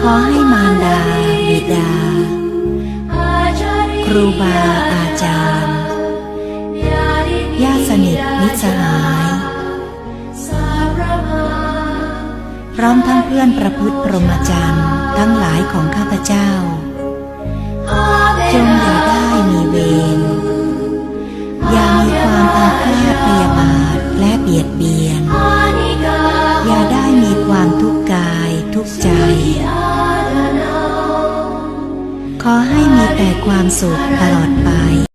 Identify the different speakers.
Speaker 1: ขอให้มารดาบิดา ครูบาอาจารย์ญาติสนิทมิตรสหาย พร้อมทั้งเพื่อนประพฤติพรหมจรรย์ทั้งหลายของข้าพเจ้า จงอย่าได้มีเวรอย่ามีความอาฆาตพยาบาทและเบียดเบียน อย่าได้มีความทุกข์กายทุกข์ใจ ขอให้มีแต่ความสุขตลอดไป